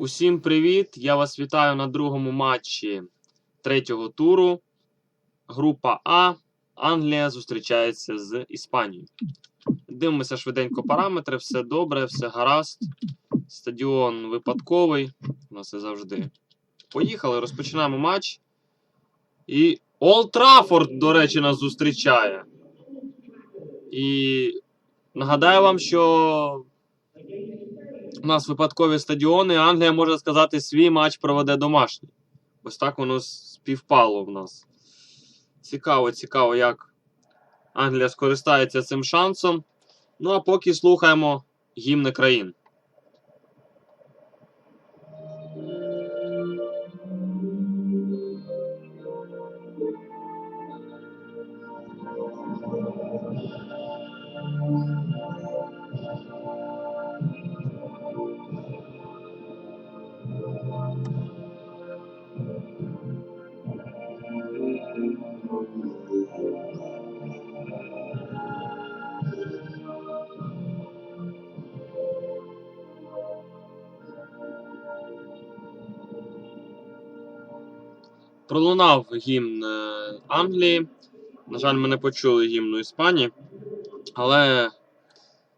Усім привіт! Я вас вітаю на другому матчі третього туру. Група А. Англія зустрічається з Іспанією. Дивимося швиденько параметри, все добре, все гаразд. Стадіон випадковий. У нас і завжди. Поїхали, розпочинаємо матч. І Олд Траффорд, до речі, нас зустрічає. І нагадаю вам, що у нас випадкові стадіони. Англія, можна сказати, свій матч проведе домашній. Ось так воно співпало в нас. Цікаво, цікаво, як Англія скористається цим шансом. Ну а поки слухаємо гімни країн. Пролунав гімн е, Англії. На жаль, ми не почули гімну Іспанії. Але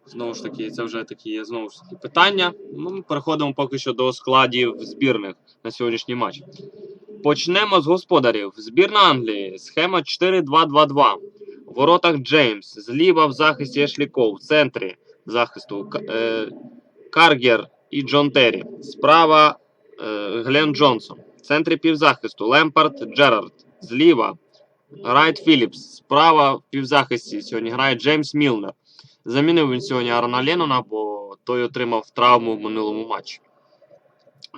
знову ж таки, це вже такі знову ж таки питання. Ну, ми переходимо поки що до складів збірних на сьогоднішній матч. Почнемо з господарів. Збірна Англії. Схема 4-2-2-2. В воротах Джеймс. Зліва в захисті Ешлі Кол. В центрі захисту е, Каргер і Джон Террі. Справа е, Глен Джонсон. В центрі півзахисту Лемпард Джерард. Зліва Райт Філіпс. Справа в півзахисті сьогодні грає Джеймс Мілнер. Замінив він сьогодні Арона Леннона, бо той отримав травму в минулому матчі.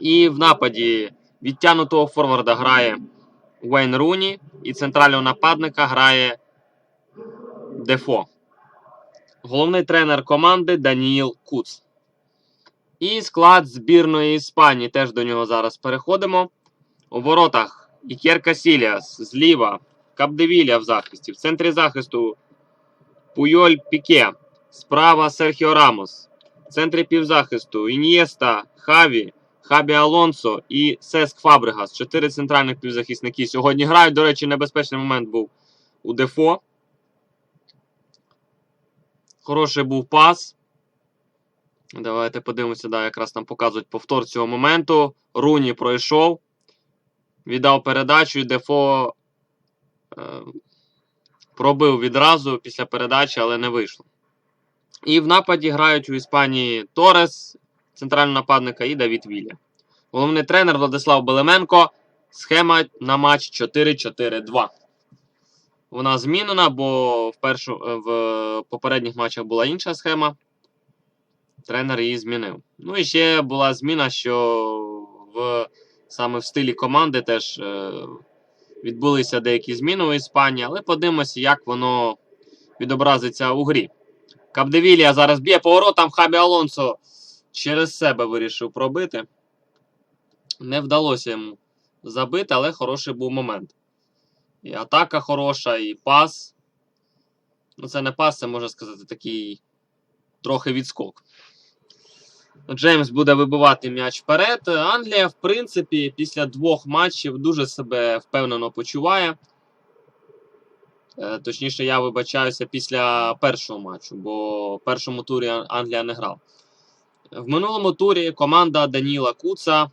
І в нападі відтягнутого форварда грає Уейн Руні, і центрального нападника грає Дефо. Головний тренер команди Даніїл Куц. І склад збірної Іспанії. Теж до нього зараз переходимо. У воротах Ікер Касіліас зліва, Капдевілля в захисті. В центрі захисту Пуйоль Піке. Справа Серхіо Рамос. В центрі півзахисту Ін'єста, Хаві, Хабі Алонсо і Сеск Фабрегас. Чотири центральних півзахисники сьогодні грають. До речі, небезпечний момент був у Дефо. Хороший був пас. Давайте подивимося, да, якраз там показують повтор цього моменту. Руні пройшов. Віддав передачу і Дефо е, пробив відразу після передачі, але не вийшло. І в нападі грають у Іспанії Торес, центрального нападника, і Давід Вілля. Головний тренер Владислав Белеменко. Схема на матч 4-4-2. Вона змінена, бо в, першу, е, в попередніх матчах була інша схема. Тренер її змінив. Ну і ще була зміна, що в, саме в стилі команди теж е, відбулися деякі зміни у Іспанії, але подивимося, як воно відобразиться у грі. Капдевілія зараз б'є поворотом Хабі Алонсо через себе вирішив пробити. Не вдалося йому забити, але хороший був момент. І атака хороша, і пас. Ну, це не пас, це можна сказати такий трохи відскок. Джеймс буде вибивати м'яч вперед. Англія, в принципі, після двох матчів дуже себе впевнено почуває. Е, Точніше, я вибачаюся після першого матчу, бо в першому турі Англія не грала. В минулому турі команда Даніла Куца.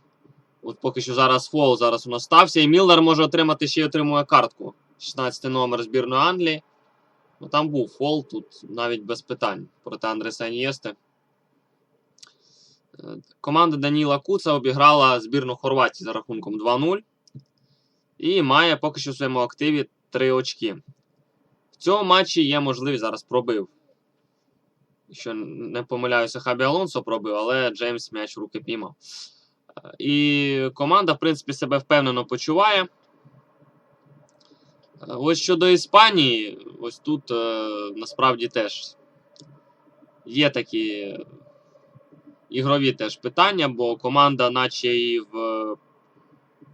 От поки що зараз фол зараз у нас стався. І Міллер може отримати ще й отримує картку. 16 номер збірної Англії. Ну, там був фол, тут навіть без питань проти Андреса Ін'єсти. Команда Даніла Куца обіграла збірну Хорватії за рахунком 2-0. І має поки що в своєму активі 3 очки. В цьому матчі є можливість зараз пробив. Якщо не помиляюся, Хабі Алонсо пробив, але Джеймс м'яч руки піймав. Е, І команда, в принципі, себе впевнено почуває. Е, Ось щодо Іспанії, ось тут е, насправді теж є такі ігрові теж питання, бо команда, наче і в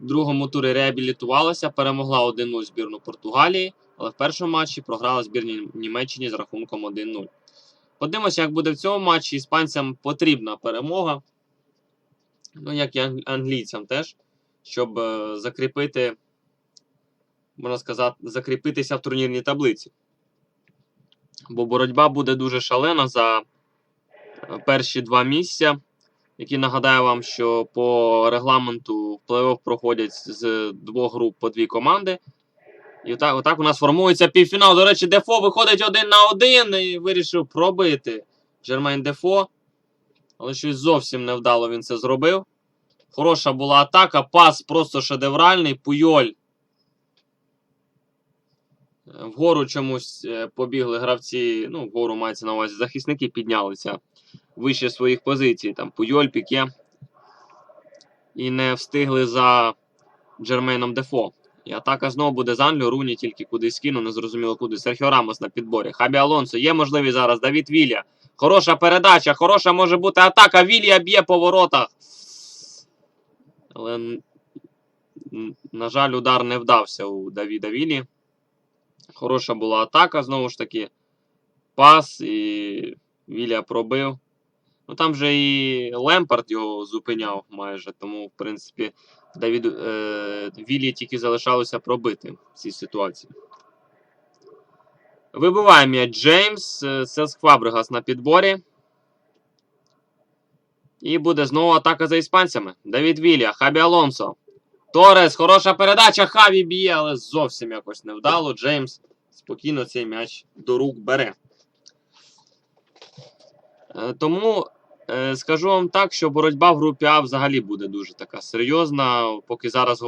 другому турі реабілітувалася, перемогла 1-0 збірну Португалії, але в першому матчі програла збірні Німеччині з рахунком 1-0. Подивимося, як буде в цьому матчі. Іспанцям потрібна перемога. Ну, як і англійцям теж, щоб е, закріпити, можна сказати, закріпитися в турнірній таблиці. Бо боротьба буде дуже шалена за перші два місця, які нагадаю вам, що по регламенту в плей-офф проходять з двох груп по дві команди. І отак, отак у нас формується півфінал. До речі, Дефо виходить один на один і вирішив пробити Жермайн Дефо. Але щось зовсім невдало він це зробив. Хороша була атака, пас просто шедевральний. Пуйоль. Вгору чомусь е, побігли гравці. Ну, вгору мається на увазі захисники піднялися вище своїх позицій. Там Пуйоль, Піке. І не встигли за Джермейном Дефо. І атака знову буде з Англію. Руні тільки кудись кинув, не зрозуміло куди. Серхіо Рамос на підборі. Хабі Алонсо. Є можливість зараз. Давід Вілля. Хороша передача, хороша може бути атака. Вілія б'є по воротах. Але, на жаль, удар не вдався у Давіда Вілі. Хороша була атака, знову ж таки. Пас і Вілія пробив. Ну там же і Лемпард його зупиняв майже. Тому, в принципі, Давіду, е, Вілі тільки залишалося пробити в цій ситуації. Вибиває м'яч Джеймс. е, Сеск Фабригас на підборі. І буде знову атака за іспанцями. Давід Вілля, Хабі Алонсо. Торес, хороша передача. Хаві б'є, але зовсім якось невдало. Джеймс спокійно цей м'яч до рук бере. Е, Тому е, скажу вам так, що боротьба в групі А взагалі буде дуже така серйозна. Поки зараз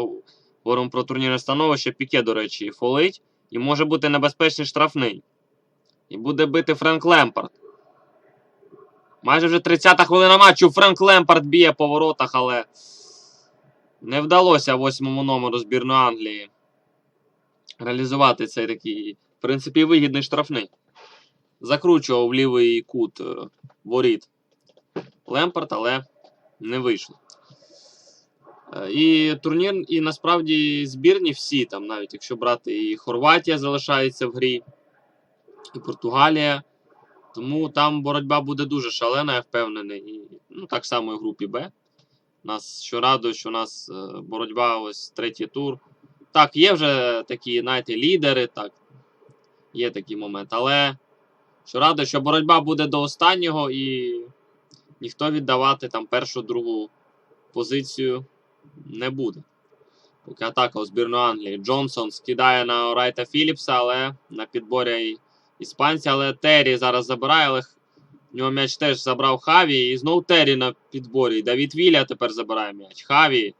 говоримо про турнірне становище, Піке, до речі, фолить. І може бути небезпечний штрафний. І буде бити Френк Лемпард. Майже вже 30-та хвилина матчу. Френк Лемпард б'є по воротах, але не вдалося восьмому номеру збірної Англії реалізувати цей такий, в принципі, вигідний штрафний. Закручував лівий кут е, воріт Лемпард, але не вийшло. Е, І турнір, і насправді збірні всі, там, навіть якщо брати, і Хорватія залишається в грі, і Португалія. Тому там боротьба буде дуже шалена, я впевнений. І, ну, так само і в групі Б. Нас що радує, що у нас е, боротьба ось третій тур. Так, є вже такі, знаєте, лідери, так. Є такий момент. Але що радує, що боротьба буде до останнього і ніхто віддавати там першу, другу позицію не буде. Поки атака у збірної Англії. Джонсон скидає на Райта Філіпса, але на підборі і іспанці, але Террі зараз забирає, але нього м'яч теж забрав Хаві. І знов Террі на підборі. Давід Віля тепер забирає м'яч. Хаві.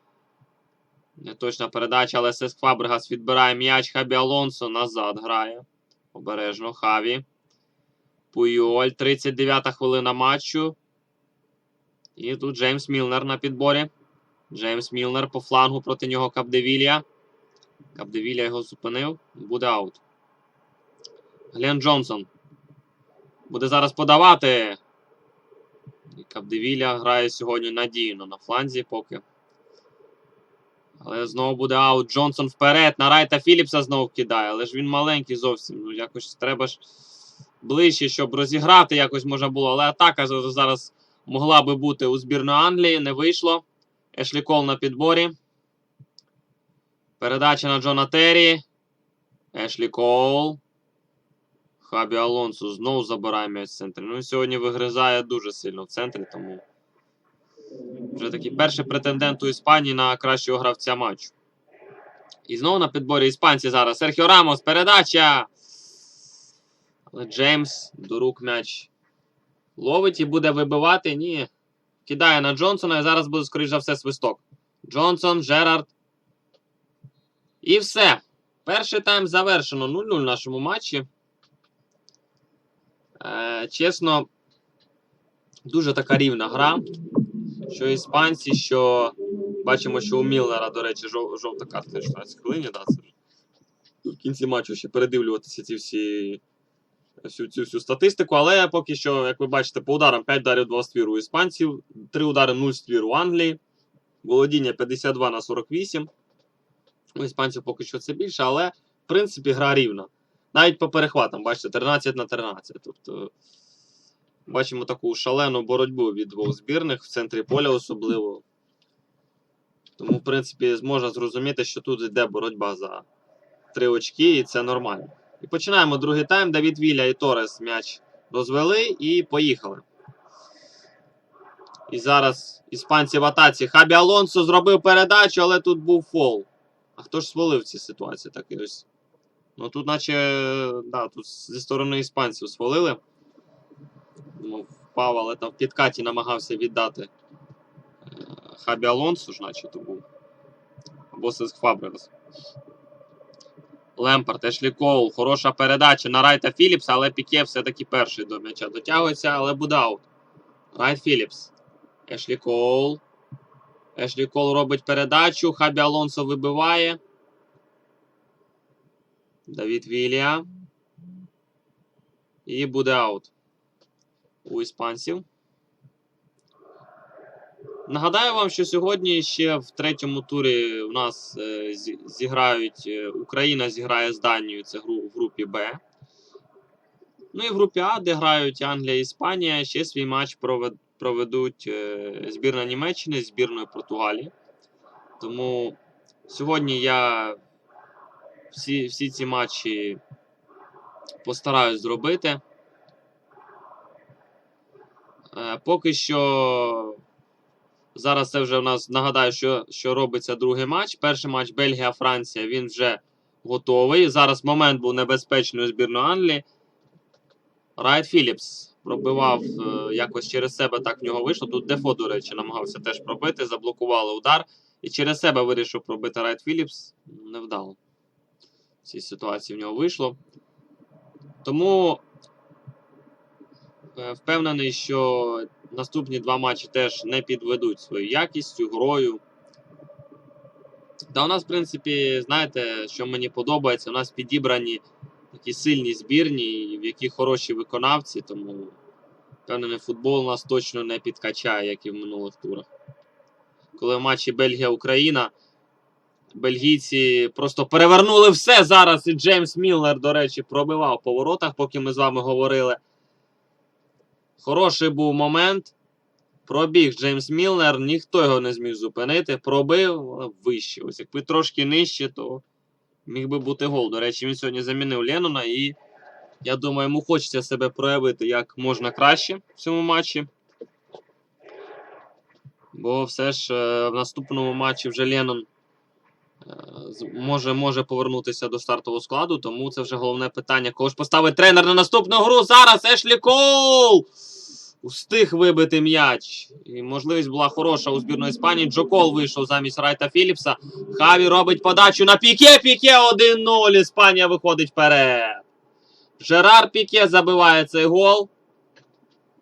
Неточна передача, але Сеск Фабрегас відбирає м'яч. Хабі Алонсо назад грає. Обережно. Хаві. Пуйоль. 39-та хвилина матчу. І тут Джеймс Мілнер на підборі. Джеймс Мілнер по флангу проти нього Капдевілля. Капдевілля його зупинив. Буде аут. Глен Джонсон. Буде зараз подавати. І Капдевілля грає сьогодні надійно на фланзі поки. Але знову буде аут. Джонсон вперед. На Райта Філіпса знову кидає. Але ж він маленький зовсім. Ну, якось треба ж ближче, щоб розіграти якось можна було. Але атака зараз могла би бути у збірної Англії. Не вийшло. Ешлі Кол на підборі. Передача на Джона Террі. Ешлі Кол. Хабі Алонсо знову забирає м'яч в центрі. Ну сьогодні вигризає дуже сильно в центрі, тому вже такий перший претендент у Іспанії на кращого гравця матчу. І знову на підборі іспанці зараз. Серхіо Рамос, передача. Але Джеймс до рук м'яч ловить і буде вибивати. Ні. Кидає на Джонсона і зараз буде, скоріш за все, свисток. Джонсон, Джерард. І все. Перший тайм завершено 0-0 в нашому матчі. Е, чесно, дуже така рівна гра. Що іспанці, що бачимо, що у Мілнера, до речі, жов, жовта картка 16 хвилині, да, це в кінці матчу ще передивлюватися ці всі всю цю всю статистику. Але поки що, як ви бачите, по ударам 5 ударів 2 ствір у іспанців, 3 удари 0 ствір у Англії, володіння 52 на 48. У іспанців поки що це більше, але в принципі гра рівна. Навіть по перехватам, бачите, 13 на 13. Тобто бачимо таку шалену боротьбу від двох збірних в центрі поля особливо. Тому, в принципі, можна зрозуміти, що тут йде боротьба за три очки, і це нормально. І починаємо другий тайм. Давід Віля і Торес м'яч розвели і поїхали. І зараз іспанці в атаці. Хабі Алонсо зробив передачу, але тут був фол. А хто ж свалив в цій ситуації? Так і ось. Ну тут, наче, да, тут зі сторони іспанців свалили. Ну, впав, але там в підкаті намагався віддати е, Хабі Алонсо ж, наче то був. Або Сеск Фабрегас. Лемпард, Ешлі Коул, хороша передача на Райта Філіпса, але Піке все-таки перший до м'яча дотягується, але буде аут. Райт Філіпс. Ешлі Коул. Ешлі Коул робить передачу. Хабі Алонсо вибиває. Давід Вілія. І буде аут у іспанців. Нагадаю вам, що сьогодні ще в третьому турі у нас е, зіграють е, Україна зіграє з Данією, це в групі Б. Ну і в групі А, де грають Англія і Іспанія, ще свій матч провед- проведуть е, збірна Німеччини з збірною Португалії. Тому сьогодні я всі, всі ці матчі постараюсь зробити. Е, Поки що зараз це вже в нас нагадаю, що, що робиться другий матч. Перший матч Бельгія-Франція, він вже готовий. Зараз момент був небезпечний у збірної Англії. Райт Філіпс пробивав е, якось через себе, так в нього вийшло. Тут Дефо, до речі, намагався теж пробити, заблокували удар. І через себе вирішив пробити Райт Філіпс. Невдало. Цій ситуації в нього вийшло. Тому е, впевнений, що наступні два матчі теж не підведуть своєю якістю, грою. Та у нас, в принципі, знаєте, що мені подобається, у нас підібрані такі сильні збірні, в яких хороші виконавці, тому впевнений, футбол нас точно не підкачає, як і в минулих турах. Коли в матчі Бельгія-Україна, бельгійці просто перевернули все зараз. І Джеймс Міллер, до речі, пробивав по воротах, поки ми з вами говорили. Хороший був момент. Пробіг Джеймс Мілнер, ніхто його не зміг зупинити. Пробив вище. Ось якби трошки нижче, то міг би бути гол. До речі, він сьогодні замінив Леннона і я думаю, йому хочеться себе проявити як можна краще в цьому матчі. Бо все ж е, в наступному матчі вже Леннон з- може, може повернутися до стартового складу, тому це вже головне питання. Кого ж поставить тренер на наступну гру? Зараз Ешлі Коул! Встиг вибити м'яч. І можливість була хороша у збірної Іспанії. Джо Кол вийшов замість Райта Філіпса. Хаві робить подачу на Піке. Піке 1-0. Іспанія виходить вперед. Жерар Піке забиває цей гол.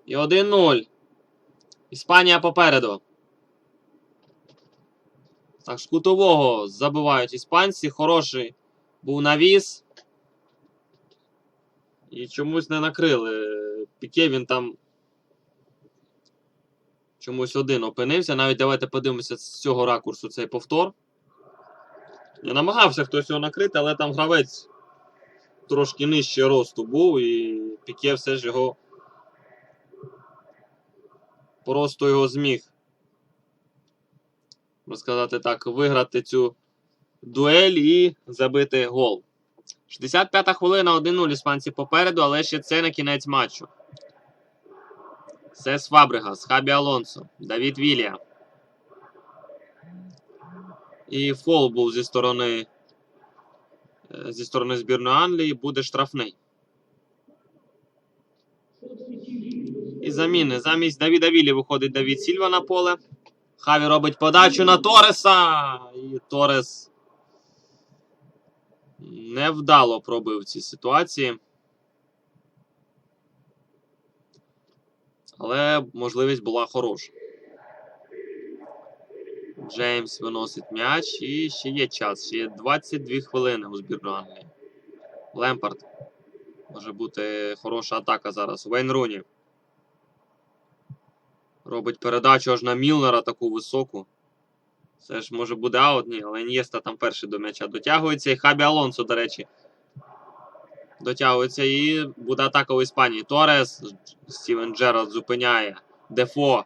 І 1-0. Іспанія попереду. Так, з кутового забивають іспанці. Хороший був навіс. І чомусь не накрили. Піке він там чомусь один опинився. Навіть давайте подивимося з цього ракурсу цей повтор. Я намагався хтось його накрити, але там гравець трошки нижче росту був, і Піке все ж його просто його зміг, сказати так, виграти цю дуель і забити гол. 65-та хвилина 1-0 іспанці попереду, але ще це не кінець матчу. Сес Фабригас, Хабі Алонсо, Давід Вілія. І фол був зі сторони е, зі сторони збірної Англії буде штрафний. І заміни. Замість Давіда Вілі виходить Давід Сільва на поле. Хаві робить подачу на Тореса. І Торес невдало пробив ці ситуації. Але можливість була хороша. Джеймс виносить м'яч і ще є час. Ще є 22 хвилини у збірної Англії. Лемпард. Може бути хороша атака зараз. Вейн Руні. Робить передачу аж на Мілнера таку високу. Це ж може буде аут, ні, але Ін'єста там перший до м'яча дотягується. І Хабі Алонсо, до речі, дотягується. І буде атака у Іспанії. Торес. Стівен Джерард зупиняє. Дефо.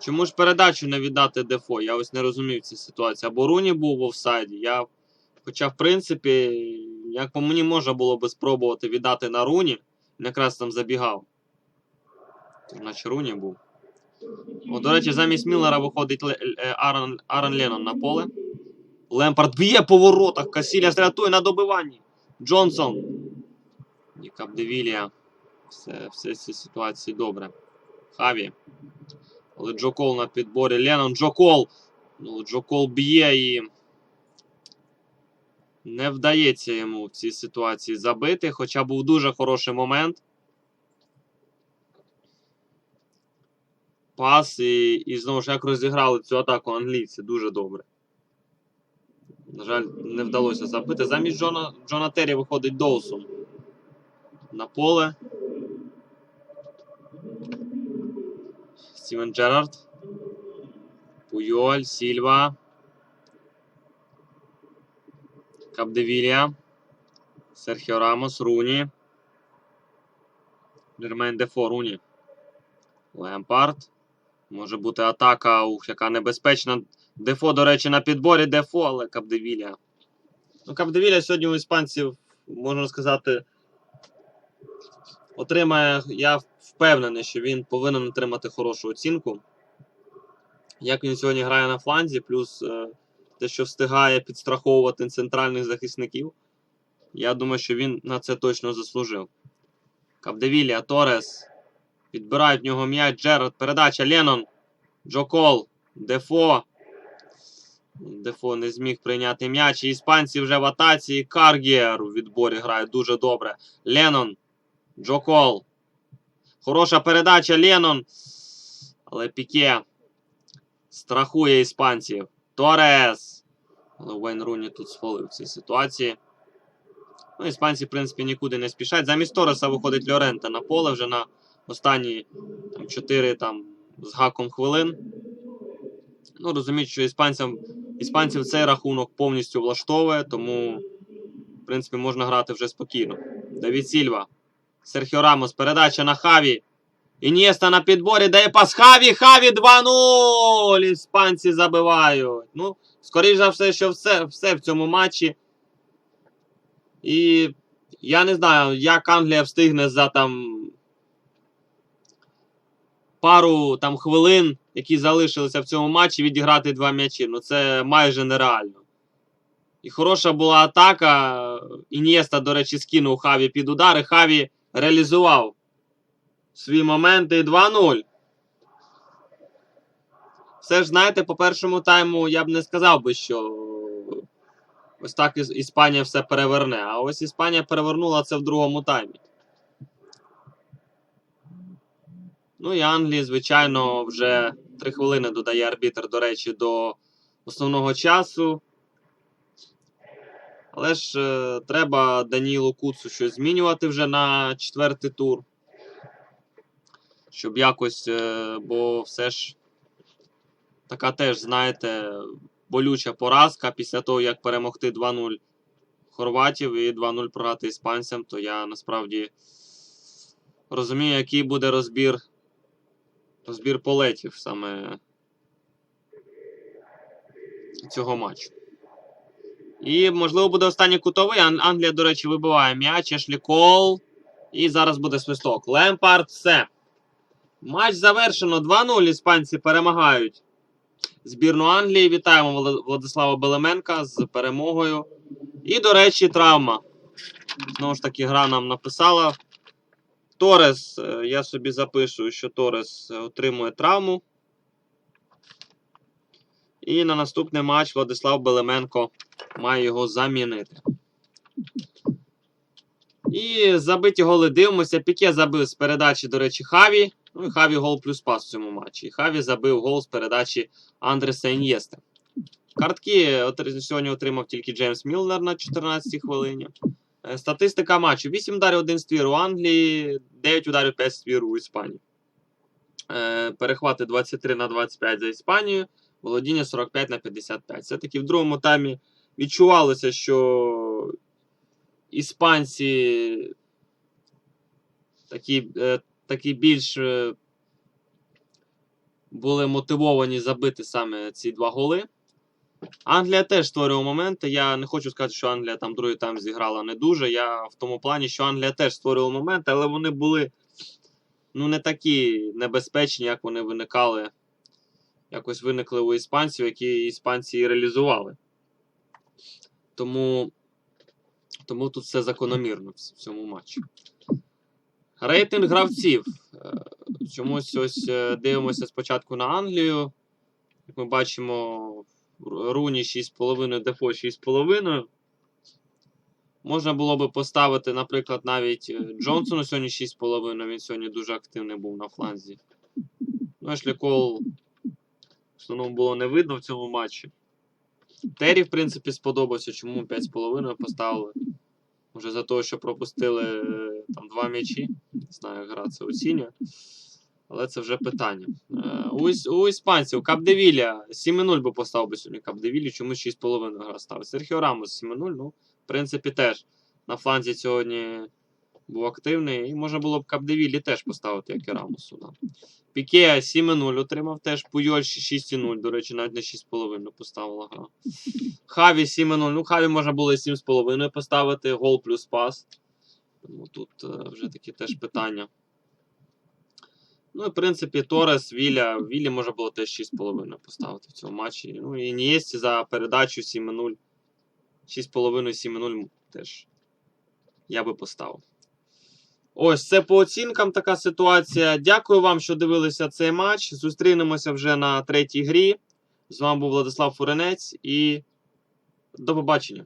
Чому ж передачу не віддати Дефо? Я ось не розумів ці ситуації. Або Руні був в офсайді. Я, хоча, в принципі, як по мені можна було би спробувати віддати на Руні, якраз там забігав. Наче Руні був. О, до речі, замість Міллера виходить е, Аарон, Аарон Леннон на поле. Лемпард б'є по воротах. Касіля рятує на добиванні. Джонсон. І Капдевілія. Все, все ці ситуації добре. Хаві. Але Джо Кол на підборі. Леннон, Джо Кол. Ну, Джо Кол б'є і. Не вдається йому в цій ситуації забити, хоча був дуже хороший момент. Пас і, і знову ж як розіграли цю атаку англійці дуже добре. На жаль, не вдалося забити. Замість Джона, Джона Террі виходить Доусон на поле. Стівен Джерард. Пуйоль, Сільва. Капдевілія. Серхіо Рамос, Руні. Джермейн Дефо, Руні. Лемпард. Може бути атака, ух, яка небезпечна. Дефо, до речі, на підборі Дефо, але Капдевілія. Ну, Капдевілія сьогодні у іспанців, можна сказати, отримає. Я впевнений, що він повинен отримати хорошу оцінку. Як він сьогодні грає на фланзі, плюс е, те, що встигає підстраховувати центральних захисників. Я думаю, що він на це точно заслужив. Капдевілія, Торес. Підбирають в нього м'яч. Джерард. Передача. Леннон. Джокол. Дефо. Дефо не зміг прийняти м'яч. Іспанці вже в атаці. Каргіер у відборі грає дуже добре. Леннон. Джокол. Хороша передача. Леннон. Але Піке страхує іспанців. Торес. Але Вейн Руні тут сфолив в цій ситуації. Ну, іспанці, в принципі, нікуди не спішать. Замість Тореса виходить Льоренте на поле вже на останні там, 4 там, з гаком хвилин. Ну, розуміють, що іспанцям, іспанців цей рахунок повністю влаштовує, тому, в принципі, можна грати вже спокійно. Давід Сільва. Серхіо Рамос. Передача на Хаві. Інєста на підборі дає пас Хаві. Хаві 2-0. Іспанці забивають. Ну, скоріш за все, що все, все в цьому матчі. І я не знаю, як Англія встигне за там пару там хвилин, які залишилися в цьому матчі, відіграти два м'ячі. Ну це майже нереально. І хороша була атака. Інєста, до речі, скинув Хаві під удари. Хаві реалізував свої моменти 2-0. Все ж, знаєте, по першому тайму я б не сказав би, що ось так Іспанія все переверне. А ось Іспанія перевернула це в другому таймі. Ну і Англії, звичайно, вже 3 хвилини додає арбітр, до речі, до основного часу. Але ж е, треба Данілу Куцу щось змінювати вже на четвертий тур. Щоб якось, е, бо все ж така теж, знаєте, болюча поразка після того, як перемогти 2-0 хорватів і 2-0 програти іспанцям, то я насправді розумію, який буде розбір, розбір полетів саме цього матчу. І, можливо, буде останній кутовий. Ан- Англія, до речі, вибиває м'яч, Ешлі Кол. І зараз буде свисток. Лемпард, все. Матч завершено. 2-0. Іспанці перемагають збірну Англії. Вітаємо Владислава Белеменка з перемогою. І, до речі, травма. Знову ж таки, гра нам написала. Торес, е, я собі запишу, що Торес е, отримує травму. І на наступний матч Владислав Белеменко має його замінити. І забиті голи дивимося. Піке забив з передачі, до речі, Хаві. Ну і Хаві гол плюс пас в цьому матчі. І Хаві забив гол з передачі Андреса Ін'єста. Картки сьогодні отримав тільки Джеймс Мілнер на 14 й хвилині. Е, Статистика матчу: 8 ударів 1 ствір у Англії, 9 ударів 5 ствір у Іспанії. Е, Перехвати 23 на 25 за Іспанію, володіння 45 на 55. Все-таки в другому таймі відчувалося, що іспанці такі, е, такі більш були мотивовані забити саме ці два голи. Англія теж створювала моменти. Я не хочу сказати, що Англія там другий тайм зіграла не дуже. Я в тому плані, що Англія теж створювала моменти, але вони були ну, не такі небезпечні, як вони виникали. Якось виникли у іспанців, які іспанці і реалізували. Тому, тому тут все закономірно в цьому матчі. Рейтинг гравців. Е, Чомусь ось е, дивимося спочатку на Англію. Як ми бачимо, Руні 6,5, Дефо 6,5. Можна було би поставити, наприклад, навіть е, Джонсону сьогодні 6,5. Він сьогодні дуже активний був на фланзі. Ну, Ешлі Кол в основному було не видно в цьому матчі. Террі, в принципі, сподобався, чому 5,5 поставили. Може за те, що пропустили е, там два м'ячі. Не знаю, гра це оцінює. Але це вже питання. Е, У, у іспанців Капдевілля 7-0 би поставив би сьогодні Капдевілі, чомусь 6,5 гра ставить. Серхіо Рамос 7-0, ну, в принципі, теж на фланзі сьогодні був активний. І можна було б Капдевілі теж поставити, як і Рамосу. Да. Піке 7-0 отримав теж. Пуйоль 6,0, до речі, навіть на 6,5 поставила гра. Хаві 7-0. Ну, Хаві можна було і 7,5 поставити, гол плюс пас. Тому тут е, вже такі теж питання. Ну, і в принципі, Торес, Віля. Вілі можна було теж 6,5 поставити в цьому матчі. Ну і Інієсті за передачу 7-0. 6,5-7-0 теж я би поставив. Ось це по оцінкам така ситуація. Дякую вам, що дивилися цей матч. Зустрінемося вже на третій грі. З вами був Владислав Фуренець і до побачення.